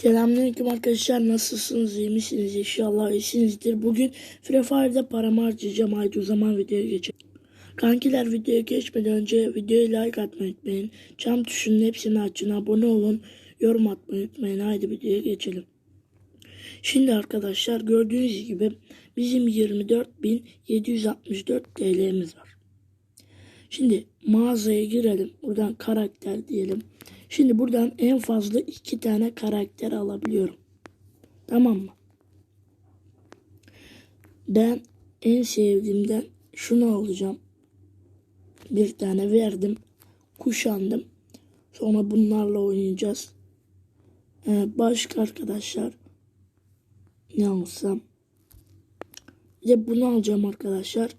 Selamünaleyküm arkadaşlar nasılsınız iyi misiniz inşallah iyisinizdir. Bugün Free Fire'da paramı harcayacağım haydi o zaman videoya geçelim. Kankiler videoya geçmeden önce videoya like atmayı unutmayın. Çam tuşunun hepsini açın abone olun. Yorum atmayı unutmayın haydi videoya geçelim. Şimdi arkadaşlar gördüğünüz gibi bizim 24.764 TL'miz var. Şimdi mağazaya girelim. Buradan karakter diyelim. Şimdi buradan en fazla iki tane karakter alabiliyorum. Tamam mı? Ben en sevdiğimden şunu alacağım. Bir tane verdim. Kuşandım. Sonra bunlarla oynayacağız. Ee, başka arkadaşlar ne alsam? Bir de bunu alacağım arkadaşlar.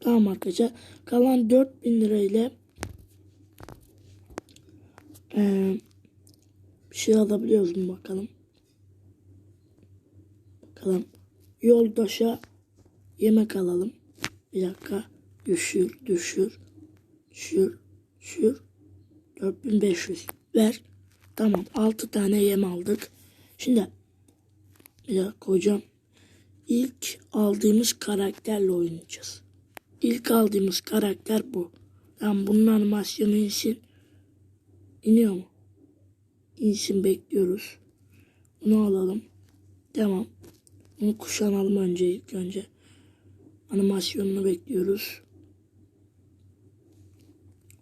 Tamam arkadaşlar. Kalan 4000 lira ile ee, bir şey alabiliyoruz mu bakalım. Bakalım. Yoldaşa yemek alalım. Bir dakika. Düşür, düşür, düşür, düşür. 4500. Ver. Tamam. 6 tane yem aldık. Şimdi bir dakika hocam. İlk aldığımız karakterle oynayacağız. İlk aldığımız karakter bu. Tamam bunun animasyonu insin. İniyor mu? İnsin bekliyoruz. Bunu alalım. Tamam. Bunu kuşanalım önce ilk önce. Animasyonunu bekliyoruz.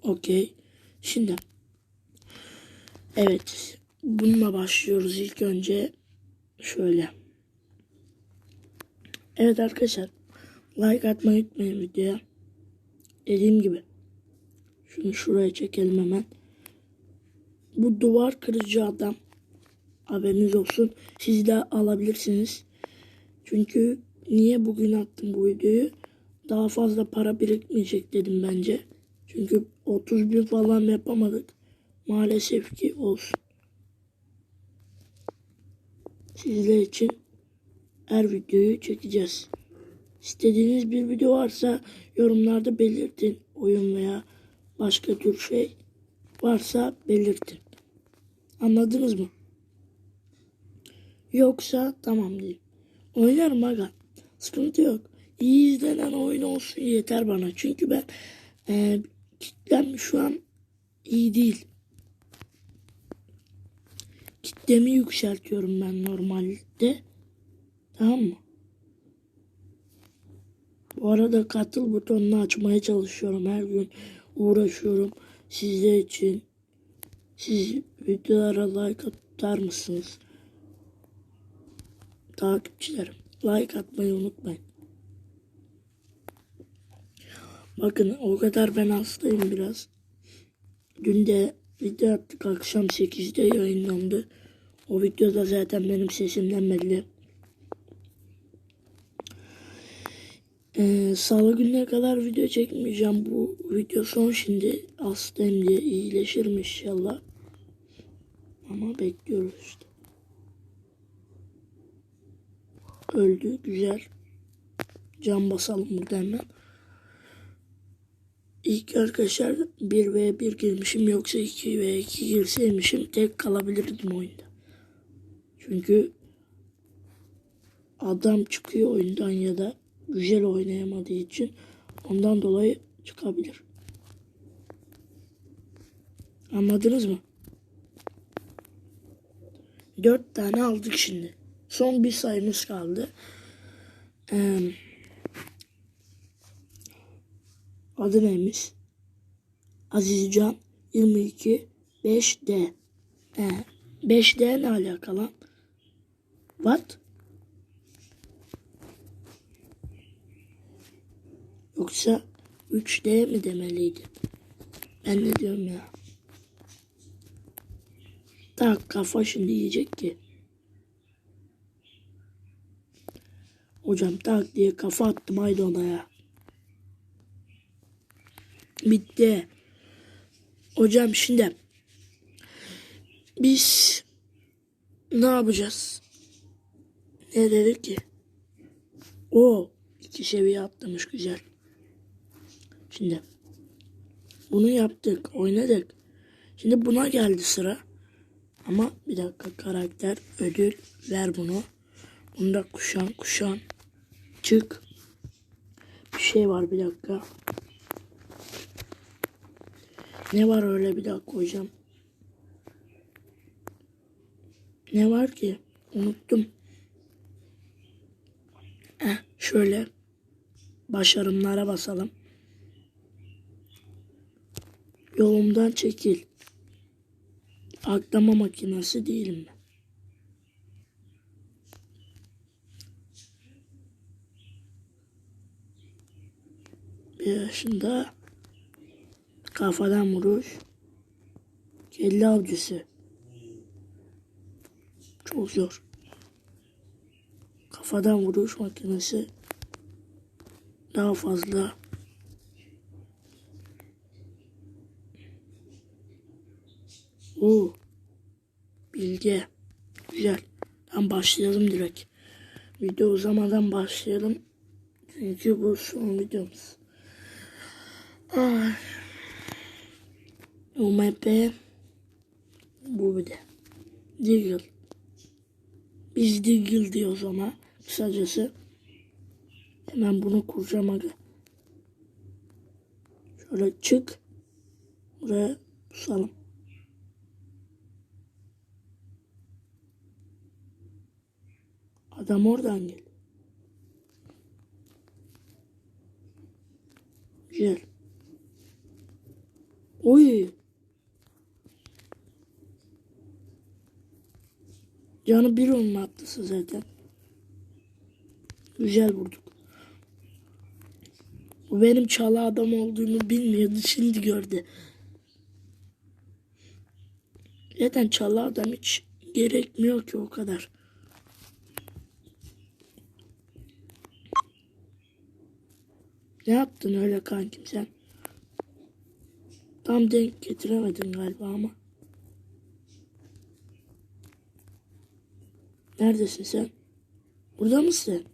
Okey. Şimdi. Evet. Bununla başlıyoruz ilk önce. Şöyle. Evet arkadaşlar. Like atmayı unutmayın videoya. Dediğim gibi. Şunu şuraya çekelim hemen. Bu duvar kırıcı adam. Haberiniz olsun. Siz de alabilirsiniz. Çünkü niye bugün attım bu videoyu? Daha fazla para birikmeyecek dedim bence. Çünkü 30 bin falan yapamadık. Maalesef ki olsun. Sizler için her videoyu çekeceğiz. İstediğiniz bir video varsa yorumlarda belirtin. Oyun veya başka tür şey varsa belirtin. Anladınız mı? Yoksa tamam diyeyim. Oynarım aga. Sıkıntı yok. İyi izlenen oyun olsun yeter bana. Çünkü ben e, kitlem şu an iyi değil. Kitlemi yükseltiyorum ben normalde. Tamam mı? Bu arada katıl butonunu açmaya çalışıyorum. Her gün uğraşıyorum. Sizler için. Siz videolara like atar mısınız? Takipçilerim. Like atmayı unutmayın. Bakın o kadar ben hastayım biraz. Dün de video attık akşam 8'de yayınlandı. O videoda zaten benim sesimden belli. Ee, Salı gününe kadar video çekmeyeceğim. Bu video son şimdi. Hastayım diye iyileşirim inşallah. Ama bekliyoruz işte. Öldü. Güzel. Can basalım burada hemen. İlk arkadaşlar 1 ve 1 girmişim yoksa 2 ve 2 girseymişim tek kalabilirdim oyunda. Çünkü adam çıkıyor oyundan ya da güzel oynayamadığı için ondan dolayı çıkabilir. Anladınız mı? Dört tane aldık şimdi. Son bir sayımız kaldı. Ee, adı neymiş? Azizcan 22 5D. Ee, 5D ne alakalı? What? Yoksa 3D mi demeliydi? Ben ne diyorum ya? Tak kafa şimdi yiyecek ki. Hocam tak diye kafa attım haydi ona ya. Bitti. Hocam şimdi biz ne yapacağız? Ne dedik ki? O iki seviye atlamış güzel. Şimdi bunu yaptık, oynadık. Şimdi buna geldi sıra. Ama bir dakika karakter ödül ver bunu. Bunda kuşan kuşan çık. Bir şey var bir dakika. Ne var öyle bir dakika hocam? Ne var ki? Unuttum. Heh, şöyle başarımlara basalım. Yolumdan çekil. Aklama makinesi değilim ben. Bir yaşında kafadan vuruş. Kelle avcısı. Çok zor. Kafadan vuruş makinesi daha fazla. Oo. Bilge. Güzel. Tamam başlayalım direkt. Video uzamadan başlayalım. Çünkü bu son videomuz. Ay. UMP bu bir de. Deagle. Biz Deagle diyoruz ama kısacası. Hemen bunu kuracağım aga. Şöyle çık. Buraya tutalım. Adam oradan gel. Güzel. Oy. Canı bir onun atlısı zaten. Güzel vurduk. Bu benim çalı adam olduğumu bilmiyordu. Şimdi gördü. Zaten çalı adam hiç gerekmiyor ki o kadar. Ne yaptın öyle kankim sen? Tam denk getiremedin galiba ama. Neredesin sen? Burada mısın?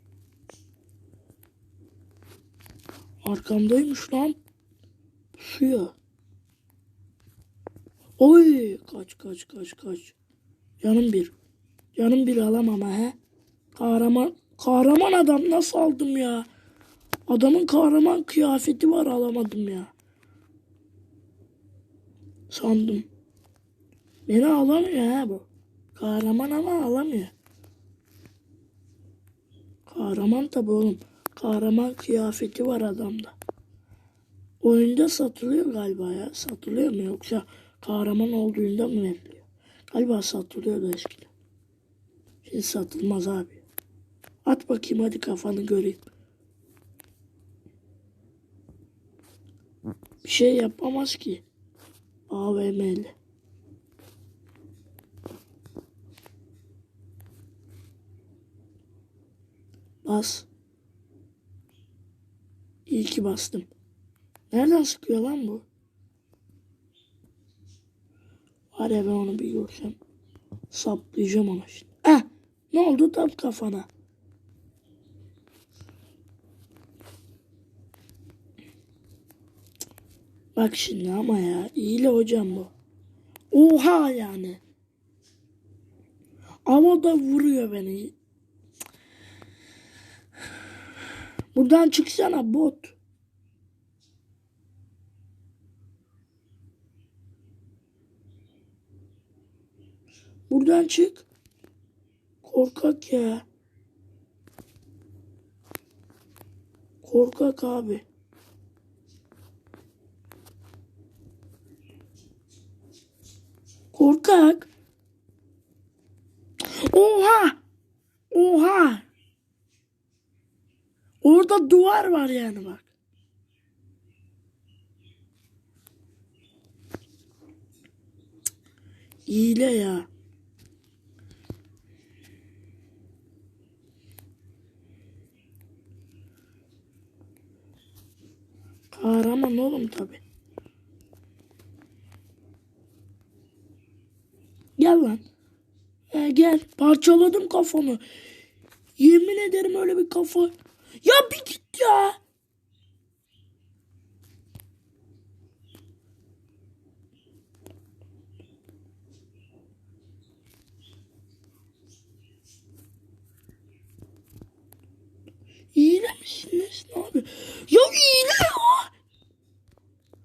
Arkamdaymış lan. Suya. Oy kaç kaç kaç kaç. Canım bir. Canım bir alamam he. Kahraman kahraman adam nasıl aldım ya? Adamın kahraman kıyafeti var alamadım ya. Sandım. Beni alamıyor ha bu. Kahraman ama alamıyor. Kahraman tabi oğlum. Kahraman kıyafeti var adamda. Oyunda satılıyor galiba ya. Satılıyor mu yoksa kahraman olduğunda mı veriliyor? Galiba satılıyordu eskiden. Şimdi satılmaz abi. At bakayım hadi kafanı göreyim. Bir şey yapamaz ki. AVM'li. Bas. İyi ki bastım. Nereden sıkıyor lan bu? Var ya ben onu bir görsem. Saplayacağım ona şimdi. Ah! Ne oldu tam kafana? Bak şimdi ama ya. İyile hocam bu. Oha yani. Ama da vuruyor beni. Buradan çıksana bot. Buradan çık. Korkak ya. Korkak abi. Korkak. Oha! Oha! Orada duvar var yani bak. İyile ya. Kahraman oğlum tabi. Gel lan. He, gel. Parçaladım kafanı. Yemin ederim öyle bir kafa. Ya bir git ya.